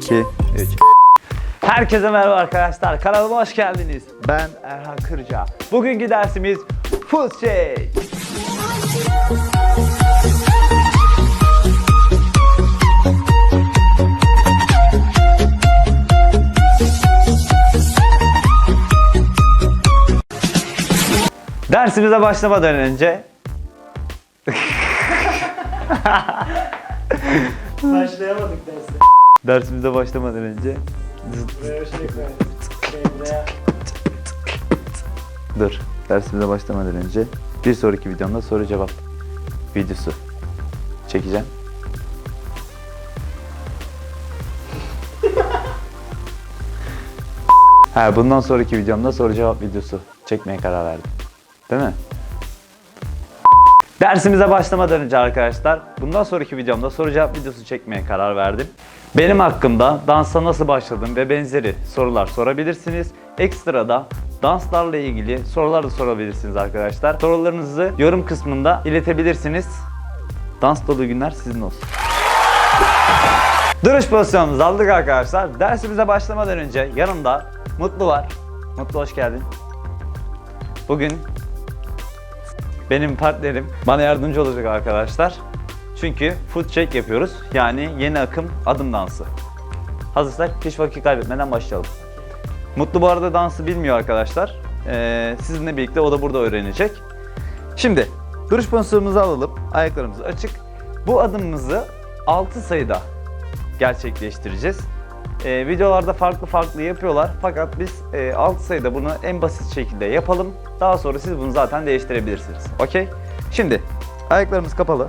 2, 3. Herkese merhaba arkadaşlar. Kanalıma hoş geldiniz. Ben Erhan Kırca. Bugünkü dersimiz Food Shake. Dersimize başlamadan önce Başlayamadık derse. Dersimize başlamadan önce şey. Şey. Dur. Dersimize başlamadan önce bir sonraki videomda soru cevap videosu çekeceğim. ha bundan sonraki videomda soru cevap videosu çekmeye karar verdim. Değil mi? Dersimize başlamadan önce arkadaşlar, bundan sonraki videomda soru cevap videosu çekmeye karar verdim. Benim hakkımda dansa nasıl başladım ve benzeri sorular sorabilirsiniz. Ekstra da danslarla ilgili sorular da sorabilirsiniz arkadaşlar. Sorularınızı yorum kısmında iletebilirsiniz. Dans dolu günler sizin olsun. Duruş pozisyonumuzu aldık arkadaşlar. Dersimize başlamadan önce yanımda Mutlu var. Mutlu hoş geldin. Bugün benim partnerim bana yardımcı olacak arkadaşlar. Çünkü foot check yapıyoruz. Yani yeni akım adım dansı. Hazırsak hiç vakit kaybetmeden başlayalım. Mutlu bu arada dansı bilmiyor arkadaşlar. Ee, sizinle birlikte o da burada öğrenecek. Şimdi duruş pozisyonumuzu alalım. Ayaklarımız açık. Bu adımımızı 6 sayıda gerçekleştireceğiz. Ee, videolarda farklı farklı yapıyorlar. Fakat biz e, 6 sayıda bunu en basit şekilde yapalım. Daha sonra siz bunu zaten değiştirebilirsiniz. Okey? Şimdi ayaklarımız kapalı.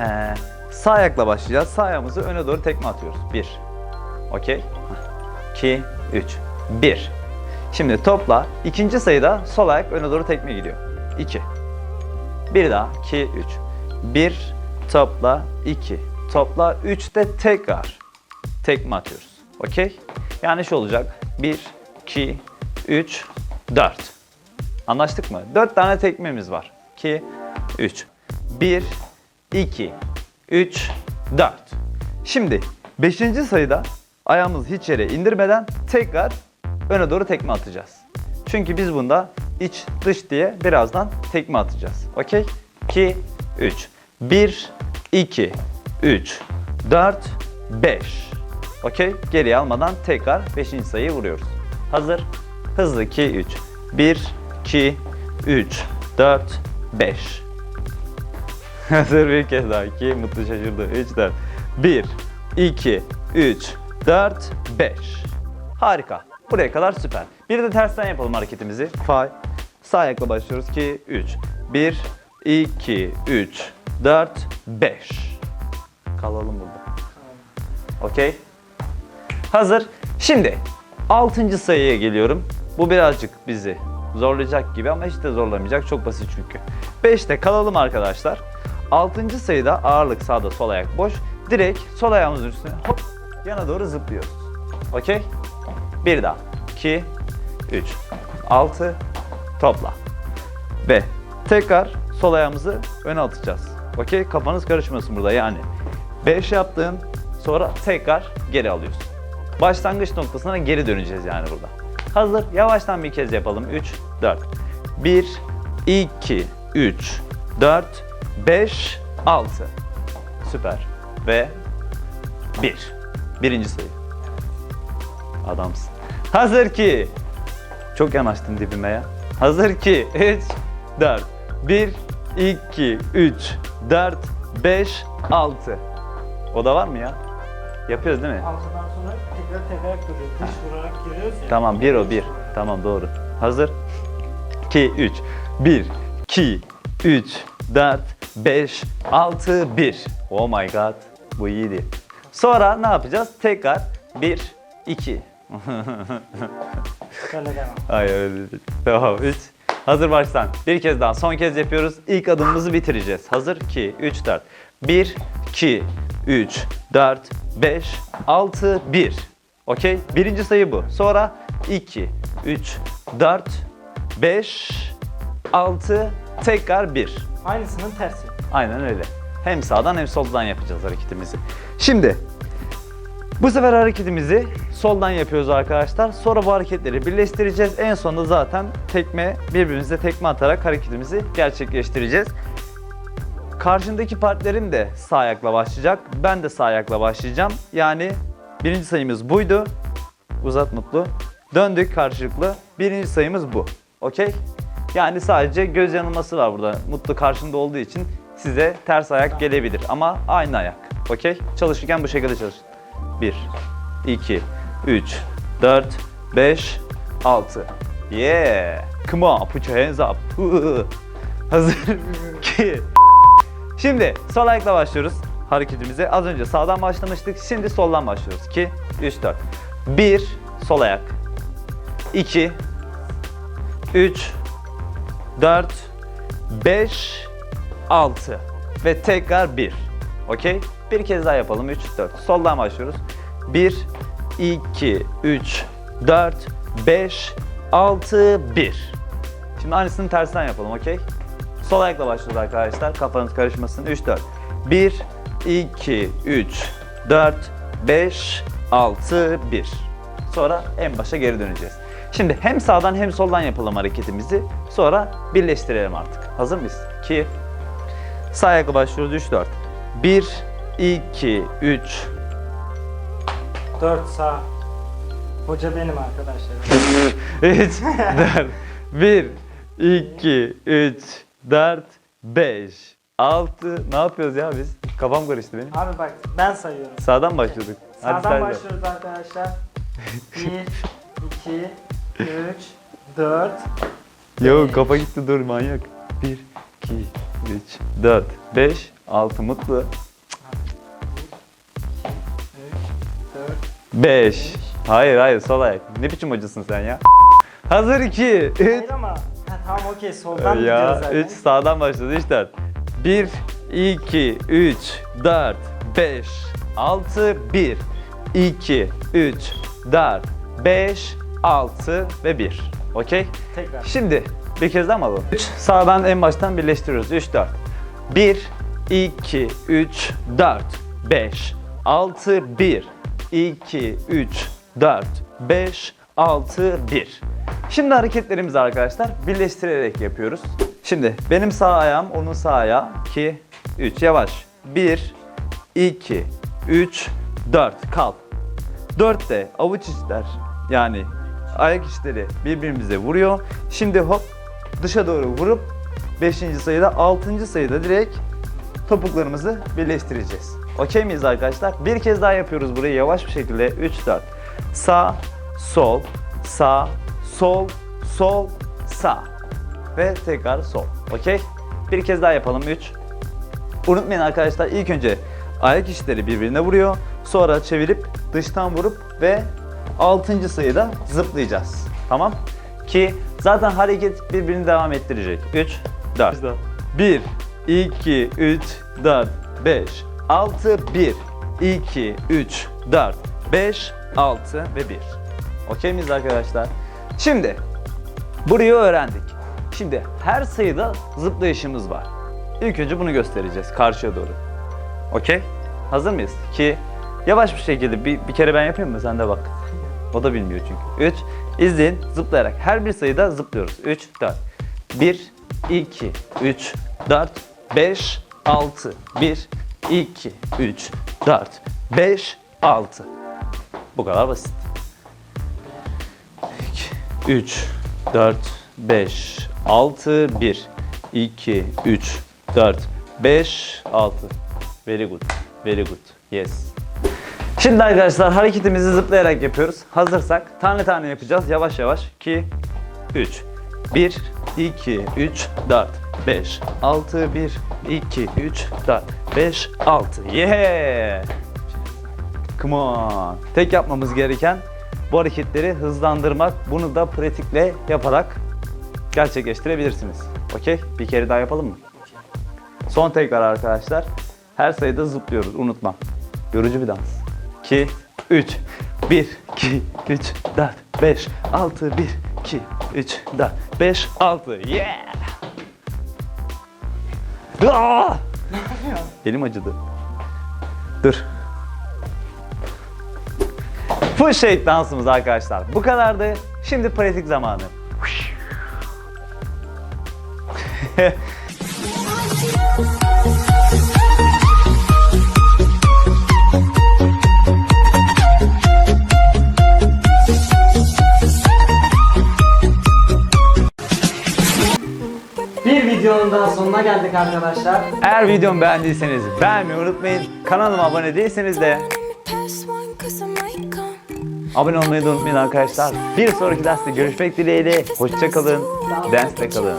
Ee, sağ ayakla başlayacağız. Sağ ayağımızı öne doğru tekme atıyoruz. 1. Okey? 2, 3. 1. Şimdi topla. İkinci sayıda sol ayak öne doğru tekme gidiyor. 2. Bir daha. 2, 3. 1, topla, 2. Topla, 3 de tekrar tekme atıyoruz. Okey? Yani şu olacak. 1, 2, 3, 4. Anlaştık mı? 4 tane tekmemiz var. 2, 3. 1, 2, 3, 4. Şimdi 5. sayıda ayağımızı hiç yere indirmeden tekrar öne doğru tekme atacağız. Çünkü biz bunda iç dış diye birazdan tekme atacağız. Okey? 2, 3. 1, 2, 3, 4, 5. Okey? Geriye almadan tekrar 5. sayıyı vuruyoruz. Hazır? Hızlı 2, 3. 1, 2, 3, 4, 5. Hazır bir kez daha. 2, mutlu şaşırdı. 3, 4. 1, 2, 3, 4, 5. Harika. Buraya kadar süper. Bir de tersten yapalım hareketimizi. Five. Sağ ayakla başlıyoruz. 2, 3. 1, 2, 3, 4, 5. Kalalım burada. Okey. Hazır. Şimdi 6. sayıya geliyorum. Bu birazcık bizi zorlayacak gibi ama hiç de zorlamayacak. Çok basit çünkü. 5'te kalalım arkadaşlar. 6. sayıda ağırlık sağda sol ayak boş. Direkt sol ayağımızın üstüne hop yana doğru zıplıyoruz. Okey? Bir daha. 2 3 6 topla. Ve tekrar sol ayağımızı öne atacağız. Okey? Kafanız karışmasın burada yani. 5 yaptın sonra tekrar geri alıyorsun. Başlangıç noktasına geri döneceğiz yani burada. Hazır. Yavaştan bir kez yapalım. 3 4 1 2 3 4 5 6 Süper. Ve 1. Birinci sayı. Adamsın. Hazır ki. Çok yanaştın dibime ya. Hazır ki. 3, 4, 1, 2, 3, 4, 5, 6. O da var mı ya? Yapıyoruz değil mi? Altıdan sonra tekrar tekrar duruyor. Dış vurarak giriyoruz ya. Tamam bir o bir. Tamam doğru. Hazır. 2, 3. 1, 2, 3, 4, 5, 6, 1. Oh my god. Bu iyiydi. Sonra ne yapacağız? Tekrar 1, 2. Böyle devam. Hayır öyle değil. Tamam 3. Hazır baştan. Bir kez daha son kez yapıyoruz. İlk adımımızı bitireceğiz. Hazır 2, 3, 4. 1, 2, 3, 4, 5, 6, 1. Okey? Birinci sayı bu. Sonra 2, 3, 4, 5, 6, tekrar 1. Aynısının tersi. Aynen öyle. Hem sağdan hem soldan yapacağız hareketimizi. Şimdi Bu sefer hareketimizi soldan yapıyoruz arkadaşlar. Sonra bu hareketleri birleştireceğiz. En sonunda zaten tekme, birbirimize tekme atarak hareketimizi gerçekleştireceğiz. Karşındaki partnerim de sağ ayakla başlayacak. Ben de sağ ayakla başlayacağım. Yani birinci sayımız buydu. Uzat Mutlu. Döndük karşılıklı. Birinci sayımız bu. Okey? Yani sadece göz yanılması var burada. Mutlu karşında olduğu için size ters ayak gelebilir ama aynı ayak. Okey? Çalışırken bu şekilde çalışın. 1, 2, 3, 4, 5, 6. Yeah! Come on, put your hands up. Hazır. 2, Şimdi sol ayakla başlıyoruz hareketimize. Az önce sağdan başlamıştık. Şimdi soldan başlıyoruz. 2, 3, 4. 1, sol ayak. 2, 3, 4, 5, 6 ve tekrar 1. Okey? Bir kez daha yapalım. 3, 4. Soldan başlıyoruz. 1, 2, 3, 4, 5, 6, 1. Şimdi aynısını tersinden yapalım. Okey? Sol ayakla başlıyoruz arkadaşlar. Kafanız karışmasın. 3, 4. 1, 2, 3, 4, 5, 6, 1. Sonra en başa geri döneceğiz. Şimdi hem sağdan hem soldan yapalım hareketimizi. Sonra birleştirelim artık. Hazır mıyız? 2. Sağ ayakla başlıyoruz. 3, 4. 1, 2, 3, 4 sağ. Hoca benim arkadaşlar. 3, 4, 1, 2, 3, 4, 5, 6. Ne yapıyoruz ya biz? Kafam karıştı benim. Abi bak ben sayıyorum. Sağdan başladık. Hadi Sağdan de. başlıyoruz arkadaşlar. 1, 2, 3, 4, Yo kafa gitti dur manyak. 1, 2, 3, 4, 5, 6 mutlu. 4. 5. Hayır hayır sol ayak. Ne biçim hocasın sen ya? Hazır 2, 3. Hayır ama. Ha, tamam okey soldan Ya gidiyoruz zaten. 3 sağdan başladı 3 4. 1 2 3 4 5 6 1 2 3 4 5 6 ve 1. Okey? Tekrar. Şimdi bir kez daha mı alalım? 3 sağdan en baştan birleştiriyoruz. 3 4. 1 2 3 4 5 6 1 2 3 4 5 6 1. Şimdi hareketlerimizi arkadaşlar birleştirerek yapıyoruz. Şimdi benim sağ ayağım onun sağ ayağı 2 3 yavaş. 1 2 3 4 kal. 4 de avuç içler yani ayak içleri birbirimize vuruyor. Şimdi hop dışa doğru vurup 5. sayıda 6. sayıda direkt topuklarımızı birleştireceğiz. Okey miyiz arkadaşlar? Bir kez daha yapıyoruz burayı yavaş bir şekilde. 3 4. Sağ, sol, sağ, sol, sol, sağ. Ve tekrar sol. Okey? Bir kez daha yapalım. 3 Unutmayın arkadaşlar ilk önce ayak içleri birbirine vuruyor. Sonra çevirip dıştan vurup ve 6. sayıda zıplayacağız. Tamam? Ki zaten hareket birbirini devam ettirecek. 3, 4. 1, 2, 3, 4, 5, 6, 1, 2, 3, 4, 5, 6 ve 1. Okey miyiz arkadaşlar? Şimdi burayı öğrendik. Şimdi her sayıda zıplayışımız var. İlk önce bunu göstereceğiz karşıya doğru. Okey? Hazır mıyız? Ki yavaş bir şekilde bir, bir kere ben yapayım mı? Sen de bak. O da bilmiyor çünkü. 3. İzleyin zıplayarak. Her bir sayıda zıplıyoruz. 3, 4. 1, 2, 3, 4, 5, 6. 1, 2, 3, 4, 5, 6. Bu kadar basit. 2, 3, 4, 5, 6, 1, 2, 3, 4, 5, 6. Very good. Very good. Yes. Şimdi arkadaşlar hareketimizi zıplayarak yapıyoruz. Hazırsak tane tane yapacağız. Yavaş yavaş. 2, 3. 1, 2, 3, 4, 5, 6, 1, 2, 3, 4, 5, 6. Yeah! Come on. Tek yapmamız gereken bu hareketleri hızlandırmak. Bunu da pratikle yaparak gerçekleştirebilirsiniz. Okey? Bir kere daha yapalım mı? Son tekrar arkadaşlar. Her sayıda zıplıyoruz. Unutma. Yorucu bir dans. 2, 3, 1, 2, 3, 4, 5, 6, 1, 2, 3, 4, 5, 6. Yeah! Aa! Elim acıdı. Dur. Full shake dansımız arkadaşlar. Bu kadardı. Şimdi pratik zamanı. videonun daha sonuna geldik arkadaşlar. Eğer videomu beğendiyseniz beğenmeyi unutmayın. Kanalıma abone değilseniz de abone olmayı da unutmayın arkadaşlar. Bir sonraki derste görüşmek dileğiyle. Hoşçakalın. Dance'de kalın.